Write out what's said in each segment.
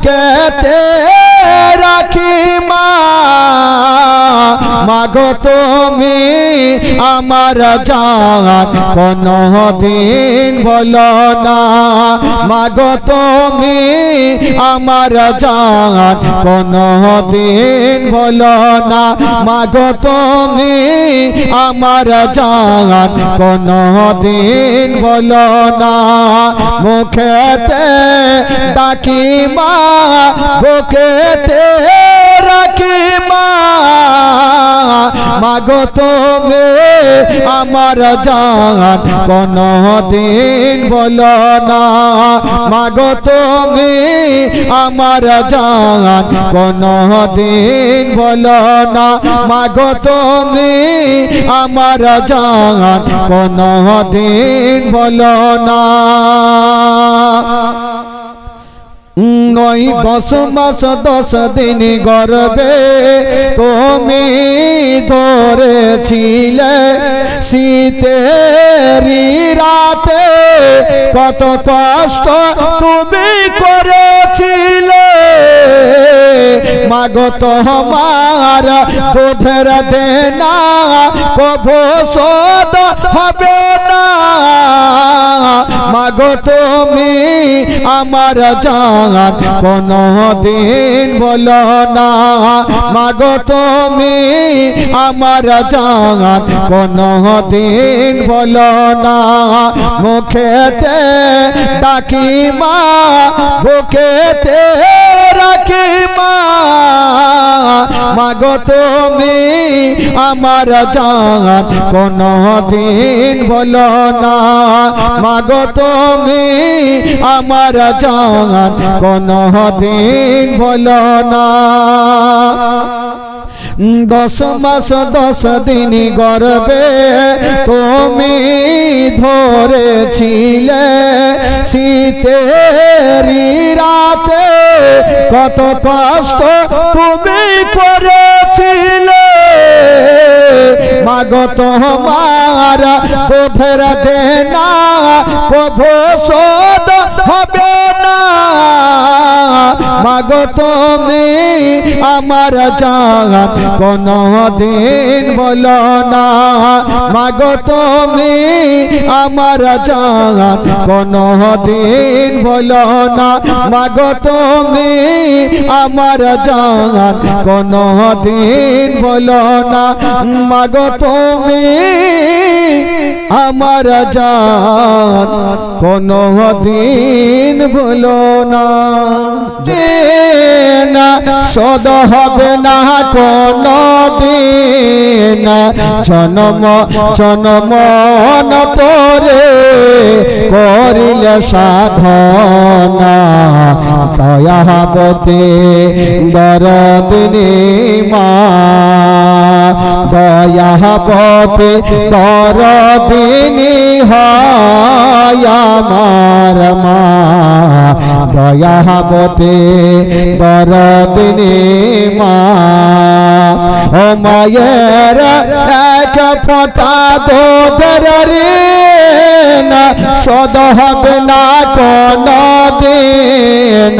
বুকেতে মাগো তুমি আমার জান কোন দিন বলো না, মাগো তুমি আমার জান কোন দিন বলো না, মাগো তুমি আমার জান কোন দিন বলো না, মুখেতে ডাকি মা, বুকেতে রাখি মা। মাগো তুমি, আমার জান কোন দিন বলো না। মাগো তুমি, আমার জান কোন দিন বলো না। মাগো তুমি, আমার জান কোন দিন বলো না। নয় দশ মাস, দশ দিন গর্বে তুমি ধরেছিলে শীতেরি রাতে কত কষ্ট তুমি করেছিলে। মাগো তোমার দুধের দেনা কভো সদ হবে মাগো তুমি আমার জান কোন দিন বলো না। মাগো তুমি আমার জান কোন দিন বলো না। মুখেতে ডাকি মা বুকেতে রাখি মা মাগো তুমি আমার জান কোন দিন বলো না। মাগো তুমি আমার জান কোন দিন বলো না। দশ মাস, দশ দিন গর্বে তুমি ধরেছিলে শীতেরি রাতে। কত কষ্ট তুমি করেছিলে। মাগো তোমার বোধের দেনা কভো শোধ হবে না। মাগো তুমি আমার জান কোন দিন বলো না। মাগো তুমি আমার জান কোন দিন বলো না। মাগো তুমি আমার জান কোন দিন বলো না। মাগো তুমি আমার জান কোন দিন বলো না না, সদ হবে না কোন দিন জনম জনম তোরে করিলে সাধনা। দয়াবতে দরদিনী মা, দয়াবতে দরদিনী হয় আমার মা। দয়াবতে দরদিনী মা। ও মায়ের এক ফোটা দোধর রে না সদ হবে না কোন দিন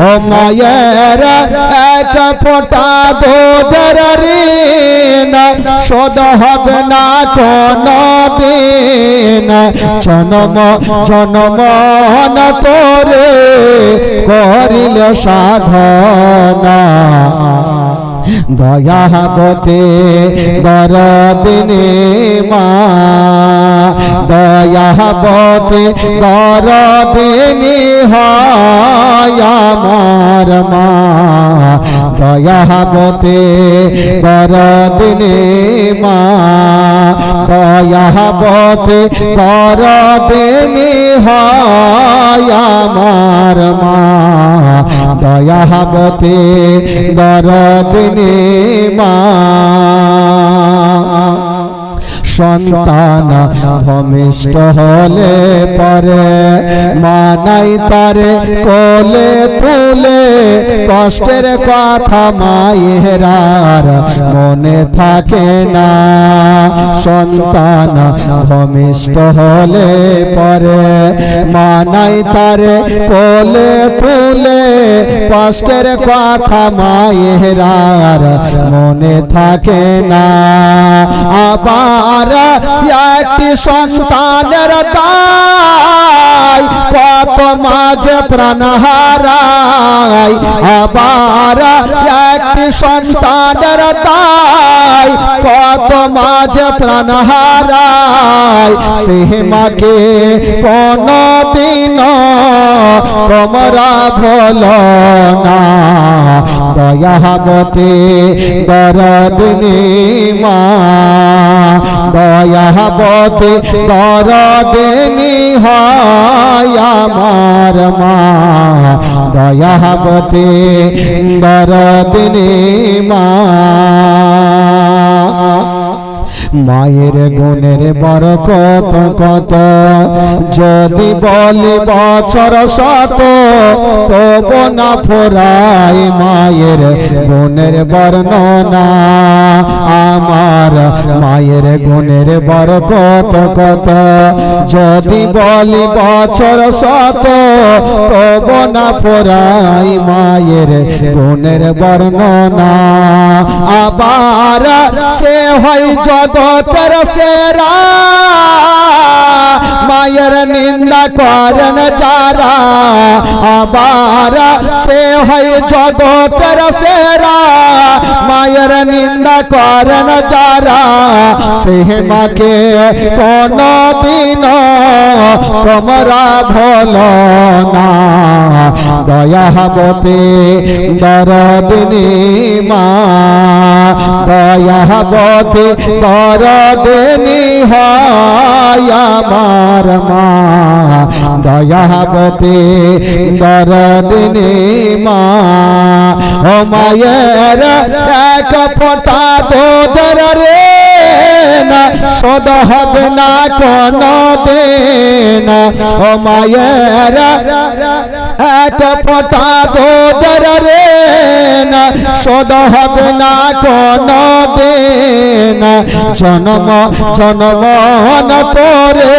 ও মায়ের এক ফোটা দোধর রে না সদ হবে না কোন দিন জনম জনম তোরে করিল সাধনা। দয়াবতে দরদিনে মা, দয়াবতে দরদিনী হয় আমার মা। দয়াবতে দরদিনে মা দয়াবতে দরদিনী হয় আমার মা দয়াবতে দরদিনী মা সন্তান ভূমিষ্ঠ হলে পরে, মানাই তারে কোলে তুলে, কষ্টের কথা মায়েরার মনে থাকে না। সন্তান ভূমিষ্ঠ হলে পরে, মানাই তারে কোলে তুলে, কষ্টের কথা মায়েরার মনে থাকে না। আবার একটি সন্তানের দায় কত মাঝে প্রাণ হারায়। আবার একটি সন্তানের দায় কত মাঝে প্রাণ হারায় সে মাকে কোন দিন তোমরা ভুল না দয়াবতী দরদিনী মা দয়াবতী দরদিনী হয় আমার মা দয়াবতী দরদিনী মা মায়ের গুণের বড় কত? কত যদি বলি বছর শত, তব না ফোরাই মায়ের গুণের বর্ণনা। আমার মায়ের গুণের বড় কত? কত যদি বলি বছর শত, তব না ফোরাই মায়ের গুণের বর্ণনা। আবার সে হয় জগতের সেরা মায়ের নিন্দা করেন যারা আবার সে হয় জগতের সেরা মায়ের নিন্দা করেন যারা সে মাকে কোন দিন তোমরা ভোল না দয়াবতী দরদিনী মা দয়াবতী দরদিনী হয় আমার মা দয়াবতী দরদিনী মা ও মায়ের এক ফোটা দোদর রে না সদ হবে না, কোন দিন। ও এক ফোটা দোদর রে না সদ হবে না, কোন দিন। জন্ম জন্মন করে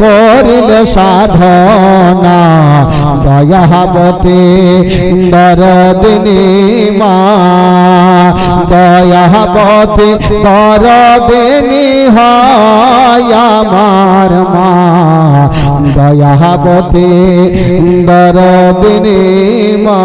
করিলে সাধনা। দয়াবতী দরদিনী মা দয়াবতী দরদিনী হয় আমার মা। দয়াবতী দরদিনী মা।